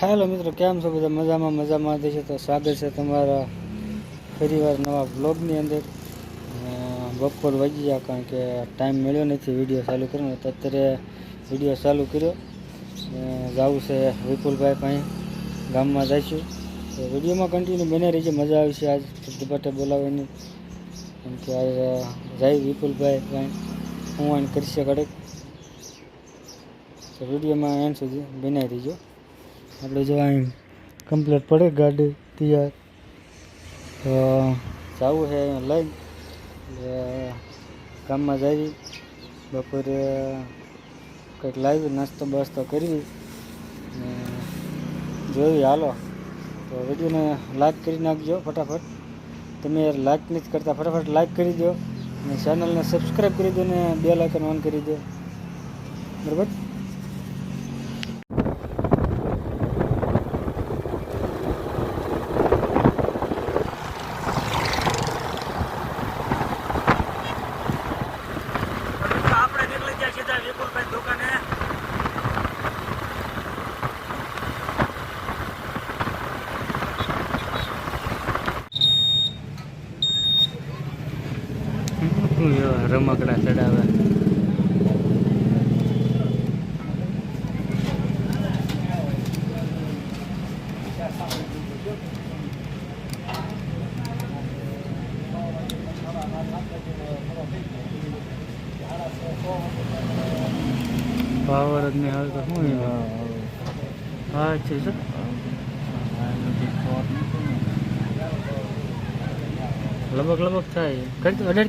Hello મિત્રો, કેમ છો બધા? મજામાં મજામાં છે તો સ્વાગત છે તમારા ફરીવાર નવા બ્લોગની અંદર. બપોર વાગી ગયા કારણ કે ટાઈમ મળ્યો નથી વીડિયો ચાલુ કરવાનો તો અત્યારે વીડિયો ચાલુ કર્યો. જવું છે વિપુલભાઈ પાસે ગામમાં જઈશું તો વિડીયોમાં કન્ટિન્યુ બને રહી છે મજા આવશે આજ દુપટ્ટે બોલાવવાની કેમ કે આજ જાય વિપુલભાઈ પાસે હું આને કરશે કડક તો વિડીયોમાં એમ સુધી બનાવી રહીજો. આપણે જો અહીં કમ્પ્લીટ પડે ગાડી તૈયાર. તો, જવું છે અહીંયા લઈને એટલે, ગામમાં જઈ, બપોરે કંઈક લાવી, નાસ્તો બાસ્તો કરવી ને જોયું હાલો. તો વિડીયોને લાઈક કરી નાખજો ફટાફટ. તમે લાઈક નથી કરતા, ફટાફટ લાઈક કરી દો. અને ચેનલને સબસ્ક્રાઈબ કરી દો ને બે લાઇકન ઓન કરી દો. બરાબર આપણે નીકળી ગયા સીધા વિપુલભાઈ દુકાને રમકડા ચડાવે. પાવર જ નહીં આવે તો શું? હા છે સર લબક લબક થાય. કરી દો અઢાર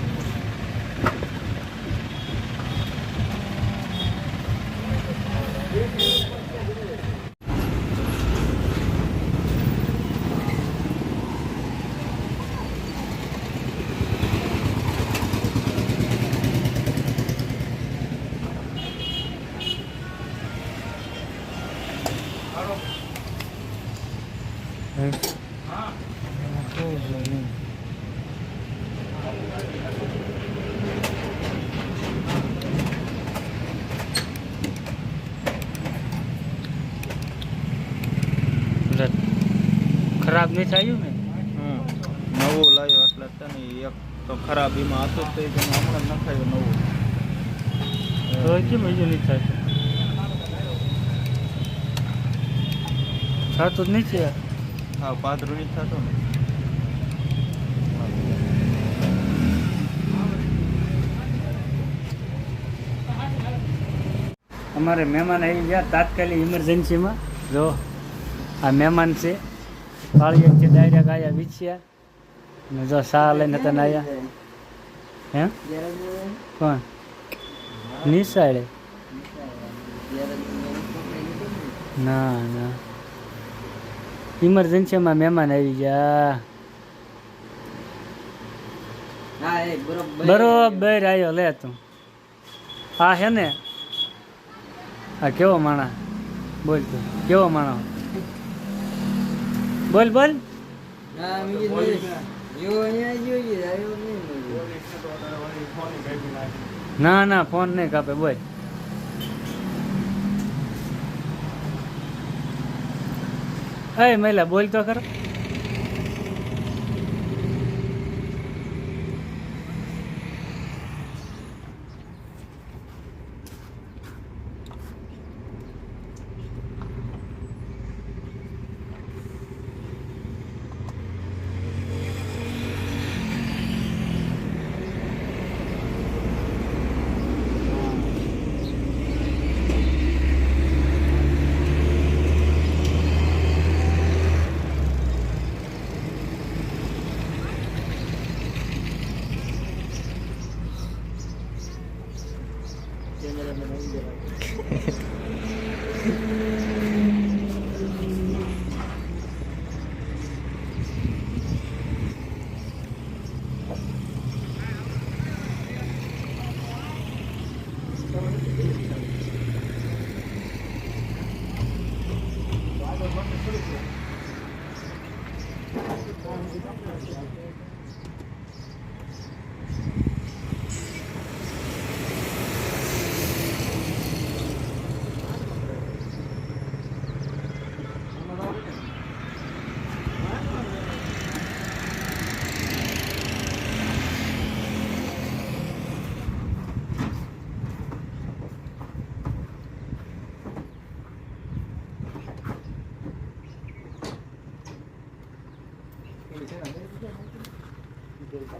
ખરાબ નહીં થયું ને? નવો લાવ્યો એટલે તને એક તો ખરાબ એમાં હતો જ તે હમણાં નખાયો નવું. તો કેમ બીજું નહીં થતું થતું જ નથી યાર હા પાતળું નહીં થતું ને. અમારે મહેમાન આવી ગયા તાત્કાલિક ઇમરજન્સીમાં જો આ મહેમાન છે. કાળિયાથી ડાયરેક આયા વિછ્યા ને જો સા લઈને તને આવ્યા હે? કોણ? નિશાળે? ના ના. ઇમરજન્સીમાં મહેમાન આવી ગયા. બરોબર. આવ્યો લે તું. હા હે ને? આ કેવો માણા? બોલ તું. કેવો માણો? બોલ બોલ. ના ના ફોન નહીં કાપે બોલ. એ મહિલા બોલ તો ખરો. Mình sẽ làm 跑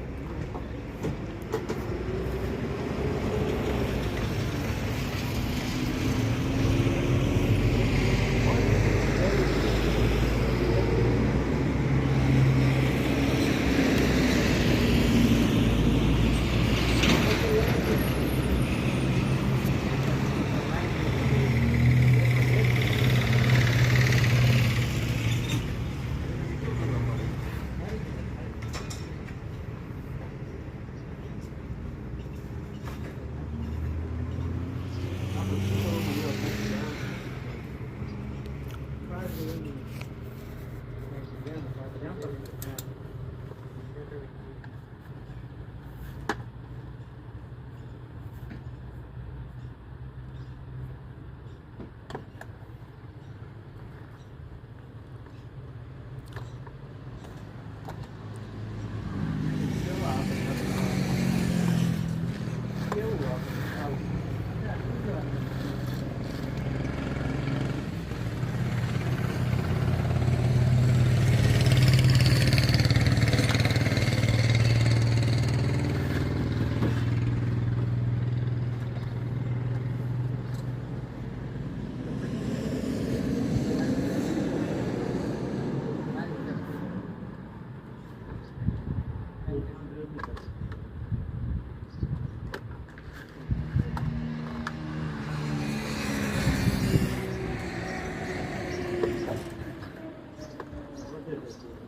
goodness, dude.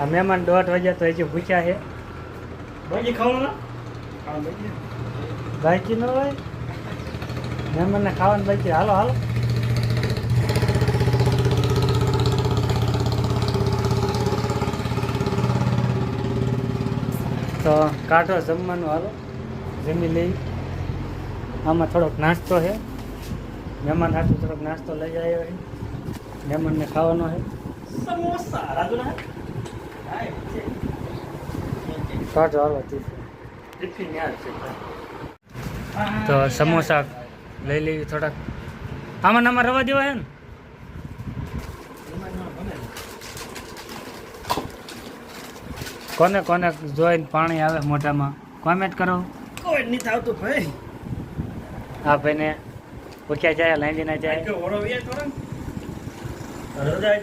આ મહેમાન દોઢ વાગ્યા તો હજી ભૂખ્યા છે. ભાજી ખાવાનું ના? બાકી ન હોય? મહેમાનને ખાવાનું બાકી હાલો હાલો. તો કાઢો જમવાનું હાલો. જમી લઈ. આમાં થોડોક નાસ્તો છે. મહેમાન હાથું થોડોક નાસ્તો લઈ આવ્યો છે. મહેમાનને ખાવાનો છે. સમોસા રાજુ ના? કાઢો હાલો તો. સમોસા લઈ લેવી થોડાક. આમાં ને આમાં રવા દેવા હે ને? કોને કોને જોઈને પાણી આવે મોઢામાં? કોમેન્ટ કરો. કોઈ નહીં આવતું ભાઈ. આ ભાઈને પૂછ્યા જાય લાઈન ના? જાય રજા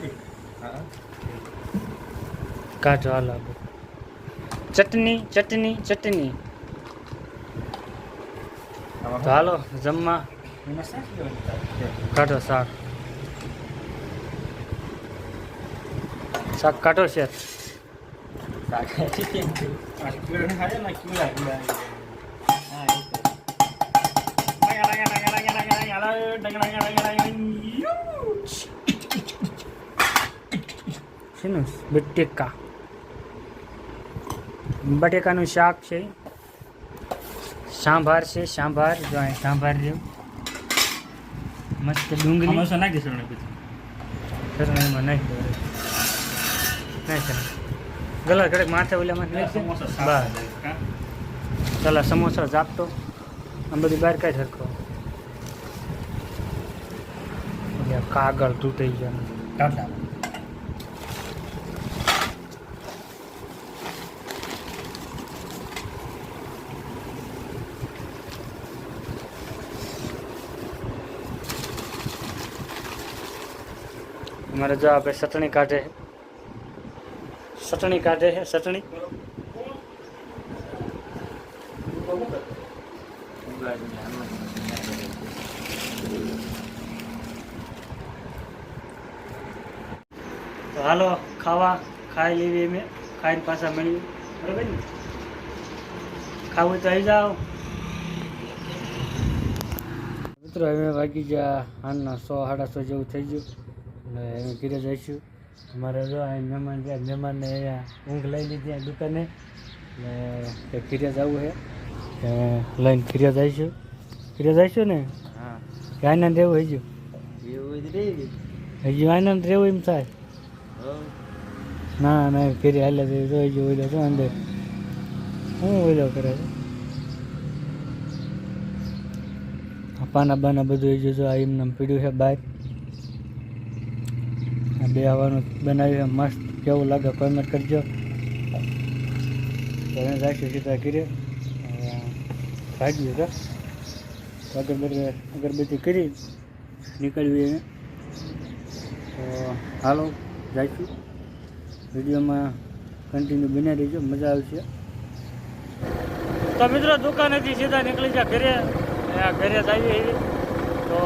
કાઢવા લાગો ચટણી ચટણી ચટણી. હાલો જમવા. કાઢો શાક. શાક કાઢો છે. બેટેકા. બટેકાનું શાક છે. સાંભાર છે સાંભાર. જો અહીં સાંભાર રહ્યો. મસ્ત ડુંગળી. સમોસા નાખી દેશું પછી. ચટણીમાં નાખી દો નહીં સર ગલા કડક માથે ઓલામાં નાખી બસ. ચાલો સમોસા જાપતો આમ બધી બહાર કાંઈ સરખો. કાગળ તૂટી ગયા. ટાટા અમારે જો આપણે ચટણી કાઢે ચટણી કાઢે છે, ચટણી. હાલો, ખાવા, ખાઈ લેવી અમે. ખાઈને પાછા મળીએ. બરાબર ને? ખાવું તો આવી જાઓ. મિત્રો હવે વાગી ગયા હાલના સો, સાડા સો જેવું થઈ ગયું. એટલે હવે ઘરે જઈશું. અમારે જો અહીં મહેમાન છે મહેમાનને અહીંયા ઊંઘ લઈ લીધી આ દુકાને. એટલે ઘીરે જવું છે. લઈને ઘીરે જઈશું ઘીરે જઈશું ને? હા. આનંદ રહેવું હજુ હજુ આનંદ રહેવું એમ થાય. ના ના ઘરે હાલે તો હજુ ઓઈલો તો અંદર. હું ઓઈલો કરે છે? આ પાના બાના બધું હજુ જો આ એમને પીડ્યું છે બહાર. આ બે આવવાનું બનાવ્યું છે મસ્ત કેવું લાગે કોમેન્ટ કરજો. તો રાખ્યું સીધા કરીએ ભાગ્યું તો અગરબત્તી અગરબત્તી કરી નીકળવી એને તો હાલો, જાઈશું. વિડીયોમાં કન્ટિન્યુ બની રહીજો, મજા આવશે. તો મિત્રો, દુકાનેથી સીધા નીકળી જાય ઘરે. ઘરે જ એવી તો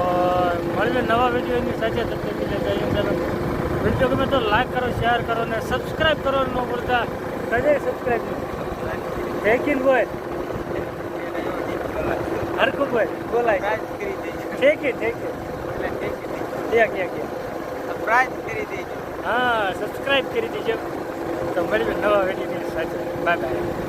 મળીએ નવા વિડીયોની સાથે. તબ તક કે લીએ જય હિન્દ. વીડિયો ગમે તો લાઈક કરો, શેર કરો ને સબસ્ક્રાઈબ કરો ન ભૂલતા. કજે સબસ્ક્રાઈબ ઠેકીન બોય હરકુ બોય બોલાય ઠેકી ઠેકી ક્યાં ક્યાં ક્યાં? હા સબસ્ક્રાઈબ કરી દેજો. તો મળીએ નવા વીડિયો સાથે. Bye bye